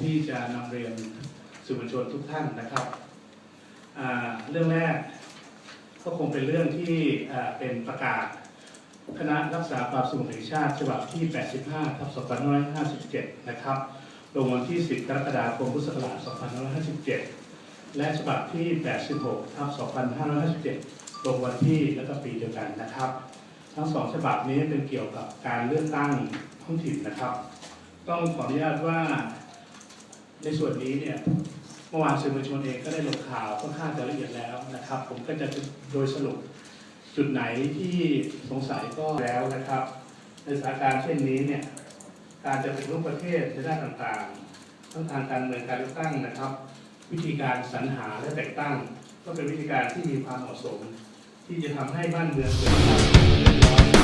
ที่จะนำเรียนสื่อมวลชนทุกท่านนะครับ เรื่องแรกก็คงเป็นเรื่องที่เป็นประกาศคณะรักษาความสงบแห่งชาติฉบับที่ 85 ทับ 2557 นะครับ ลงวันที่ 10 กรกฎาคม พุทธศักราช 2557 และฉบับที่ 86 ทับ 2557 ลงวันที่และก็ปีเดียวกันนะครับ ทั้งสองฉบับนี้เป็นเกี่ยวกับการเลือกตั้งท้องถิ่นนะครับ ต้องขออนุญาตว่า ในส่วนนี้เนี่ยเมื่อวานสื่อมวลชนเองก็ได้ลงข่าวค่อนข้างจะละเอียดแล้วนะครับ ผมก็จะโดยสรุปจุดไหนที่สงสัยก็แล้วนะครับ ในสถานการณ์เช่นนี้เนี่ยการจะเป็นรูปประเทศในด้านต่างๆทั้งทางการเมืองการเลือกตั้งนะครับ วิธีการสรรหาและแต่งตั้ง ก็เป็นวิธีการที่มีความเหมาะสม ที่จะทำให้บ้านเมืองเกิดความ